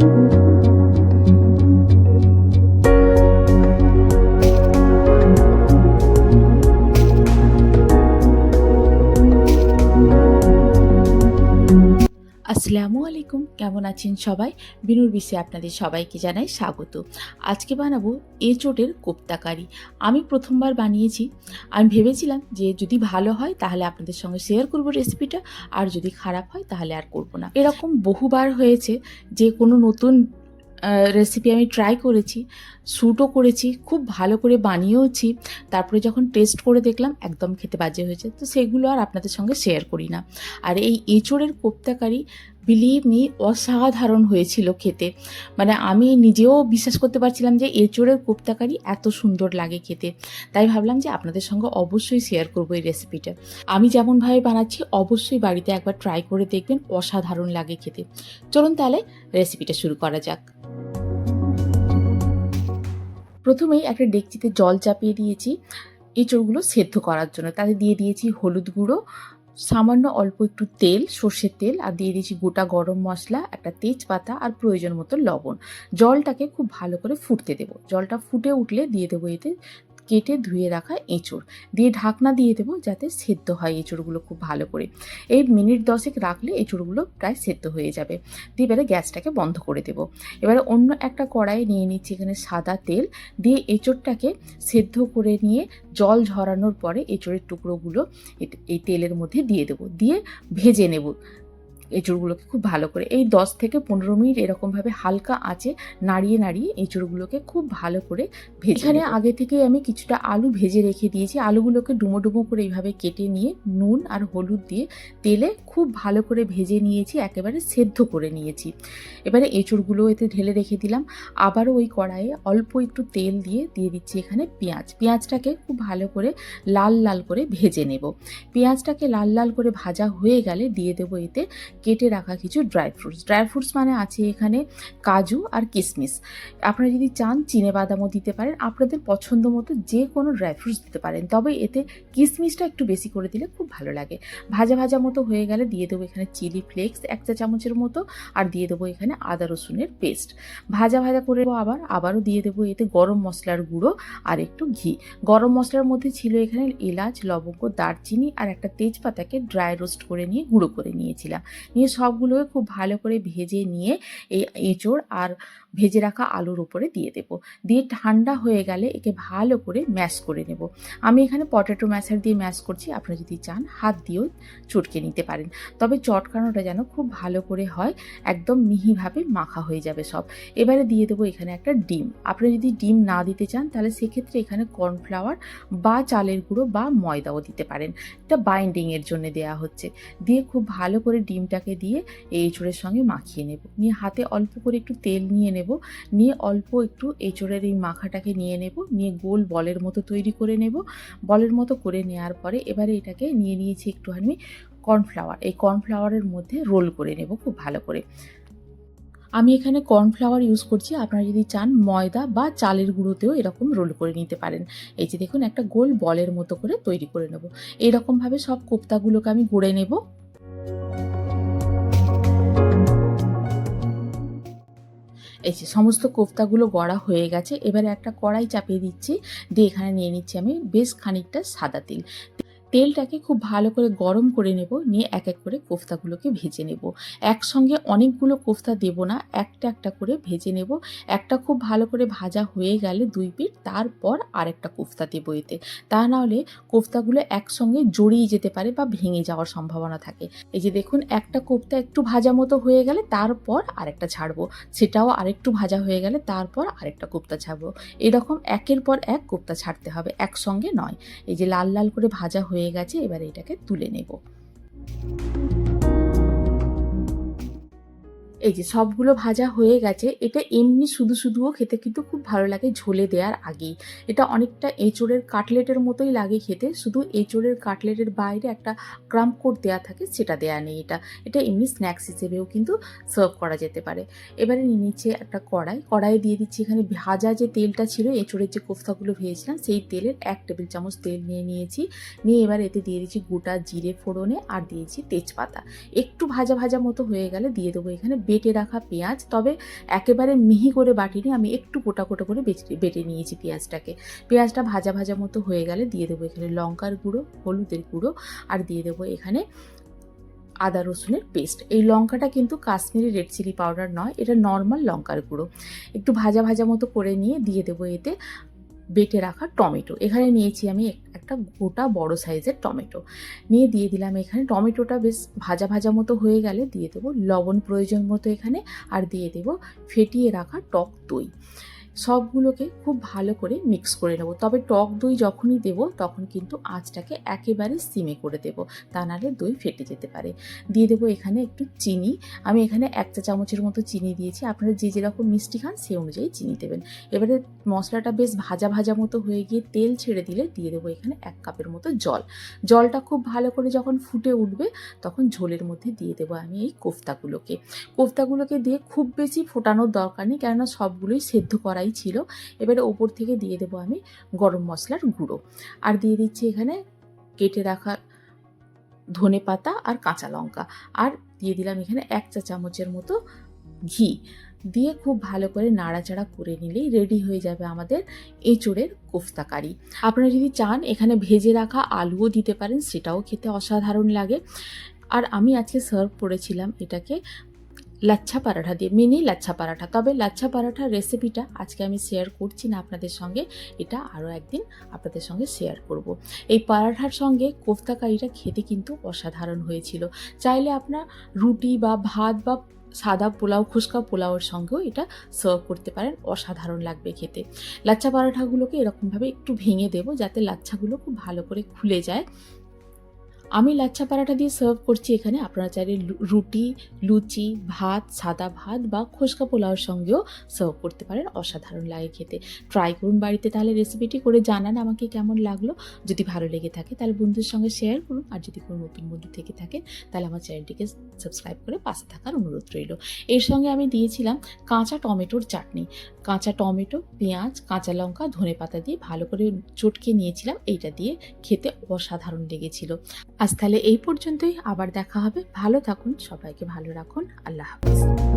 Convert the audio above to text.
Thank you. আলাইকুম। কেমন আছেন সবাই? বিনুর বিষয়ে আপনাদের সবাইকে জানাই স্বাগত। আজকে বানাবো এঁচোটের কোপ্তাকারি। আমি প্রথমবার বানিয়েছি আমি ভেবেছিলাম যে যদি ভালো হয় তাহলে আপনাদের সঙ্গে শেয়ার করব রেসিপিটা আর যদি খারাপ হয় তাহলে আর করব না। এরকম বহুবার হয়েছে যে কোনো নতুন রেসিপি আমি ট্রাই করেছি শ্যুটও করেছি, খুব ভালো করে বানিয়েওছি। তারপরে যখন টেস্ট করে দেখলাম একদম খেতে বাজে হয়েছে। তো সেগুলো আর আপনাদের সঙ্গে শেয়ার করি না। আর এই এঁচোড়ের কোপ্তাকারি বিলিভ মি অসাধারণ হয়েছিল খেতে। মানে আমি নিজেও বিশ্বাস করতে পারছিলাম যে এঁচোড়ের কোপ্তাকারি এত সুন্দর লাগে খেতে। তাই ভাবলাম যে আপনাদের সঙ্গে অবশ্যই শেয়ার করব এই রেসিপিটা আমি যেমনভাবে বানাচ্ছি, অবশ্যই বাড়িতে একবার ট্রাই করে দেখবেন, অসাধারণ লাগে খেতে। চলুন তাহলে রেসিপিটা শুরু করা যাক। প্রথমেই একটা ডেকচিতে জল চাপিয়ে দিয়েছি। এঁচড়গুলো সেদ্ধ করার জন্য। তাতে দিয়ে দিয়েছি হলুদ গুঁড়ো সামান্য অল্প একটু তেল, সর্ষের তেল আর দিয়ে দিয়েছি গোটা গরম মশলা, একটা তেজপাতা আর প্রয়োজন মতো লবণ। জলটাকে খুব ভালো করে ফুটতে দেবো। জলটা ফুটে উঠলে দিয়ে দেবো এতে কেটে ধুয়ে রাখা এঁচড়। দিয়ে ঢাকনা দিয়ে দেবো যাতে সেদ্ধ হয় এঁচড়গুলো খুব ভালো করে। এই মিনিট দশেক রাখলে এঁচড়গুলো প্রায় সেদ্ধ হয়ে যাবে। দিয়ে এবারে গ্যাসটাকে বন্ধ করে দেবো। এবারে অন্য একটা কড়াই নিয়ে নিচ্ছি এখানে সাদা তেল। দিয়ে এঁচড়টাকে সেদ্ধ করে নিয়ে জল ঝরানোর পরে এঁচড়ের টুকরোগুলো এই তেলের মধ্যে দিয়ে দেবো। দিয়ে ভেজে নেব। এঁচড়গুলোকে খুব ভালো করে এই দশ থেকে পনেরো মিনিট এরকমভাবে হালকা আঁচে নাড়িয়ে নাড়িয়ে এঁচড়গুলোকে খুব ভালো করে ভেজে এখানে আগে থেকে আমি কিছুটা আলু ভেজে রেখে দিয়েছি। আলুগুলোকে ডুমো ডুমো করে এইভাবে কেটে নিয়ে নুন আর হলুদ দিয়ে তেলে খুব ভালো করে ভেজে নিয়েছি একেবারে সেদ্ধ করে নিয়েছি। এবারে এঁচড়গুলো এতে ঢেলে রেখে দিলাম। আবারও ওই কড়াইয়ে অল্প একটু তেল দিয়ে দিয়ে দিচ্ছি এখানে পেঁয়াজ। পেঁয়াজটাকে খুব ভালো করে লাল লাল করে ভেজে নেব। পেঁয়াজটাকে লাল লাল করে ভাজা হয়ে গেলে দিয়ে দেবো এতে কেটে রাখা কিছু ড্রাই ফ্রুটস ড্রাই ফ্রুটস মানে আছে এখানে কাজু আর কিশমিশ আপনারা যদি চান চিনে বাদামও দিতে পারেন, আপনাদের পছন্দ মতো যে কোনো ড্রাই ফ্রুটস দিতে পারেন। তবে এতে কিশমিশটা একটু বেশি করে দিলে খুব ভালো লাগে। ভাজা ভাজা মতো হয়ে গেলে দিয়ে দেবো এখানে চিলি ফ্লেক্স এক চা চামচের মতো আর দিয়ে দেবো এখানে আদা রসুনের পেস্ট ভাজা ভাজা করে আবার, আবারও দিয়ে দেবো এতে গরম মশলার গুঁড়ো আর একটু ঘি। গরম মশলার মধ্যে ছিল এখানে এলাচ, লবঙ্গ, দারচিনি আর একটা তেজপাতাকে ড্রাই রোস্ট করে নিয়ে গুঁড়ো করে নিয়েছিলাম। নিয়ে সবগুলোকে খুব ভালো করে ভেজে নিয়ে এই এঁচড় আর ভেজে রাখা আলুর উপরে দিয়ে দেবো। দিয়ে ঠান্ডা হয়ে গেলে একে ভালো করে ম্যাশ করে নেব। আমি এখানে পটেটো ম্যাশার দিয়ে ম্যাশ করছি। আপনারা যদি চান, হাত দিয়েও চটকে নিতে পারেন। তবে চটকানোটা যেন খুব ভালো করে হয়, একদম মিহিভাবে মাখা হয়ে যাবে সব। এবারে দিয়ে দেবো এখানে একটা ডিম। আপনারা যদি ডিম না দিতে চান, তাহলে সেক্ষেত্রে এখানে কর্নফ্লাওয়ার বা চালের গুঁড়ো বা ময়দাও দিতে পারেন। এটা বাইন্ডিংয়ের জন্য দেওয়া হচ্ছে। দিয়ে খুব ভালো করে ডিমটাকে দিয়ে এই এঁচড়ের সঙ্গে মাখিয়ে নেব। নিয়ে হাতে অল্প করে একটু তেল নিয়ে নিয়ে অল্প একটু এঁচড়ের এই মাখাটাকে নিয়ে নেব। নিয়ে গোল বলের মতো তৈরি করে নেব। বলের মতো করে নেওয়ার পরে এবারে এটাকে নিয়ে নিয়েছি একটুখানি কর্নফ্লাওয়ার। এই কর্নফ্লাওয়ারের মধ্যে রোল করে নেব খুব ভালো করে। আমি এখানে কর্নফ্লাওয়ার ইউজ করছি। আপনারা যদি চান ময়দা বা চালের গুঁড়োতেও এরকম রোল করে নিতে পারেন। এই যে দেখুন, একটা গোল বলের মতো করে তৈরি করে নেব। এইরকমভাবে সব কোপ্তাগুলোকে আমি গুঁড়ে নেব। এই যে সমস্ত কোফতাগুলো গড়া হয়ে গেছে। এবারে একটা কড়াই চাপিয়ে দিচ্ছি। দিয়ে এখানে নিয়ে নিচ্ছি আমি বেশ খানিকটা সাদা তেল। তেলটাকে খুব ভালো করে গরম করে নেব, নিয়ে এক এক করে কোফতাগুলোকে ভেজে নেব। একসঙ্গে অনেকগুলো কোফতা দেব না, একটা একটা করে ভেজে নেব। একটা খুব ভালো করে ভাজা হয়ে গেলে দুই পিঠ, তারপর আরেকটা কোফতা দেবো এতে। তা নাহলে কোফতাগুলো একসঙ্গে জড়িয়ে যেতে পারে বা ভেঙে যাওয়ার সম্ভাবনা থাকে। এই যে দেখুন, একটা কোফতা একটু ভাজা মতো হয়ে গেলে তারপর আরেকটা ছাড়বো। সেটাও আরেকটু ভাজা হয়ে গেলে তারপর আরেকটা কোপ্তা ছাড়বো। এরকম একের পর এক কোপ্তা ছাড়তে হবে, একসঙ্গে নয়। এই যে লাল লাল করে ভাজা হয়ে গেছে এবার এটাকে তুলে নেব। এই যে সবগুলো ভাজা হয়ে গেছে, এটা এমনি শুধু শুধুও খেতে কিন্তু খুব ভালো লাগে ঝোলে দেওয়ার আগেই। এটা অনেকটা এঁচোড়ের কাটলেটের মতোই লাগে খেতে, শুধু এঁচোড়ের কাটলেটের বাইরে একটা ক্রাম্প কোট দেওয়া থাকে সেটা দেওয়া নেই এটা। এটা এমনি স্ন্যাক্স হিসেবেও কিন্তু সার্ভ করা যেতে পারে। এবারে নিয়ে নিচ্ছে একটা কড়াই, কড়াইয়ে দিয়ে দিচ্ছি এখানে ভাজা যে তেলটা ছিল, এঁচোড়ের যে কোফতাগুলো ভেজেছিলাম, সেই তেলের এক টেবিল চামচ তেল নিয়ে নিয়েছি। নিয়ে এবার এতে দিয়ে দিচ্ছি গোটা জিরে ফোড়নে আর দিয়েছি তেজপাতা। একটু ভাজা ভাজা মতো হয়ে গেলে দিয়ে দেবো এখানে বেটে রাখা পেঁয়াজ, তবে একেবারে মিহি করে বাটিনি আমি একটু গোটা গোটা করে বেটে নিয়েছি পেঁয়াজটাকে। পেঁয়াজটা ভাজা ভাজা মতো হয়ে গেলে দিয়ে দেবো এখানে লঙ্কার গুঁড়ো, হলুদের গুঁড়ো, আর দিয়ে দেবো এখানে আদা রসুনের পেস্ট। এই লঙ্কাটা কিন্তু কাশ্মীরি রেড চিলি পাউডার নয়, এটা নর্মাল লঙ্কার গুঁড়ো। একটু ভাজা ভাজা মতো করে নিয়ে দিয়ে দেবো এতে। বেটে রাখা টমেটো। এখানে নিয়েছি আমি একটা গোটা বড় সাইজের টমেটো। নিয়ে দিয়ে দিলাম এখানে। টমেটোটা বেশ ভাজা ভাজা মতো হয়ে গেলে দিয়ে দেবো লবণ প্রয়োজন মতো এখানে। আর দিয়ে দেবো ফেটিয়ে রাখা টক দই। সবগুলোকে খুব ভালো করে মিক্স করে নেব। তবে টক দই যখনই দেব, তখন কিন্তু আঁচটাকে একেবারে সিমে করে দেব। তা নাহলে দই ফেটে যেতে পারে। দিয়ে দেবো এখানে একটু চিনি। আমি এখানে এক চা চামচের মতো চিনি দিয়েছি। আপনারা যে যেরকম মিষ্টি খান সেই অনুযায়ী চিনি দেবেন। এবারে মশলাটা বেশ ভাজা ভাজা মতো হয়ে গিয়ে তেল ছেড়ে দিলে দিয়ে দেবো এখানে এক কাপের মতো জল। জলটা খুব ভালো করে যখন ফুটে উঠবে, তখন ঝোলের মধ্যে দিয়ে দেবো আমি এই কোফতাগুলোকে। কোফতাগুলোকে দিয়ে খুব বেশি ফোটানোর দরকার নেই, কেননা সবগুলোই সেদ্ধ করাই ছিল। এবারে ওপর থেকে দিয়ে দেবো আমি গরম মশলার গুঁড়ো। আর দিয়ে দিচ্ছি এখানে কেটে রাখা ধনে পাতা আর কাঁচা লঙ্কা। আর দিয়ে দিলাম এখানে এক চা চামচের মতো ঘি। দিয়ে খুব ভালো করে নাড়াচাড়া করে নিলেই রেডি হয়ে যাবে আমাদের এঁচোড়ের কোফতা কারি। আপনারা যদি চান এখানে ভেজে রাখা আলুও দিতে পারেন, সেটাও খেতে অসাধারণ লাগে। আর আমি আজকে সার্ভ করেছিলাম এটাকে লাচ্ছা পরাঠা দিয়ে, মিনি লাচ্ছা পরাঠা। তবে লাচ্ছা পরাঠার রেসিপিটা আজকে আমি শেয়ার করছি না আপনাদের সঙ্গে, এটা আরও একদিন আপনাদের সঙ্গে শেয়ার করব। এই পরাঠার সঙ্গে কোফতা কারিটা খেতে কিন্তু অসাধারণ হয়েছিল। চাইলে আপনার রুটি বা ভাত বা সাদা পোলাও, খুশকা পোলাওয়ের সঙ্গেও এটা সার্ভ করতে পারেন, অসাধারণ লাগবে খেতে। লাচ্ছা পরাঠাগুলোকে এরকমভাবে একটু ভেঙে দেবো যাতে লাচ্ছাগুলো খুব ভালো করে খুলে যায়। আমি লাচ্ছা পরাঠা দিয়ে সার্ভ করছি এখানে। আপনারা চাইলে রুটি, লুচি, ভাত, সাদা ভাত বা খোসকা পোলাওর সঙ্গেও সার্ভ করতে পারেন। অসাধারণ লাগে খেতে। ট্রাই করুন বাড়িতে তাহলে রেসিপিটি করে জানান আমাকে কেমন লাগল। যদি ভালো লেগে থাকে তাহলে বন্ধুর সঙ্গে শেয়ার করুন। আর যদি কোনো নতুন বন্ধু থেকে থাকেন তাহলে আমার চ্যানেলটিকে সাবস্ক্রাইব করে পাশে থাকার অনুরোধ রইল। এর সঙ্গে আমি দিয়েছিলাম কাঁচা টমেটোর চাটনি। কাঁচা টমেটো, পেঁয়াজ, কাঁচা লঙ্কা ধনে পাতা দিয়ে ভালো করে চটকে নিয়েছিলাম। এইটা দিয়ে খেতে অসাধারণ লেগেছিল। আজ তাহলে এই পর্যন্তই। আবার দেখা হবে। ভালো থাকুন সবাইকে ভালো রাখুন। আল্লাহ হাফিজ।